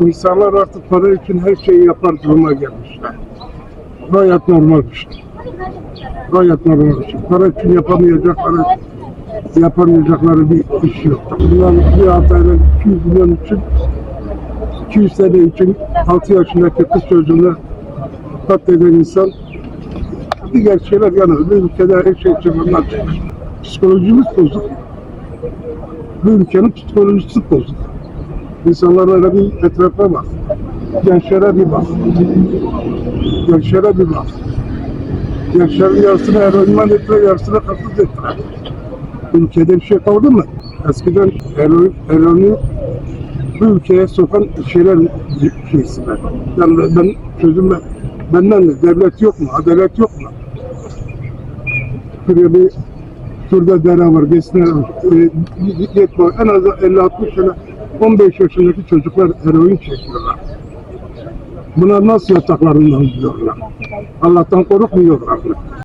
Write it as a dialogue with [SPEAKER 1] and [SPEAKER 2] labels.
[SPEAKER 1] İnsanlar artık para için her şeyi yapar duruma gelmişler. Gayet normal bir şey. Gayet normal bir şey. Para için yapamayacakları, yapamayacakları bir iş yok. Bundan bir evvel 200 milyon için 200 sene için 6 yaşındaki kız çocuğunu katleden insan diğer şeyler yani bu ülkede her şey için bunlar çıkmış. Psikolojimiz bozuk. Bu ülkenin psikolojisi bozuk. İnsanlar öyle bir etrafa bak. Gençlere bir bak. Gençlere bir bak. Gençlerin yarısını eroinman ettiler, yarısını kasız ettiler. Ülkede bir şey kaldı mı? Eskiden eroin, eroini bu ülkeye sokan şeyler şeysiler. Yani ben çözüm ben, benden de devlet yok mu? Adalet yok mu? Şuraya bir şurada dere var, besine var. E, yetme, en az 50-60 sene 15 yaşındaki çocuklar eroin çekiyorlar. Bunlar nasıl yataklarından buluyorlar? Allah'tan korkmuyorlar mı?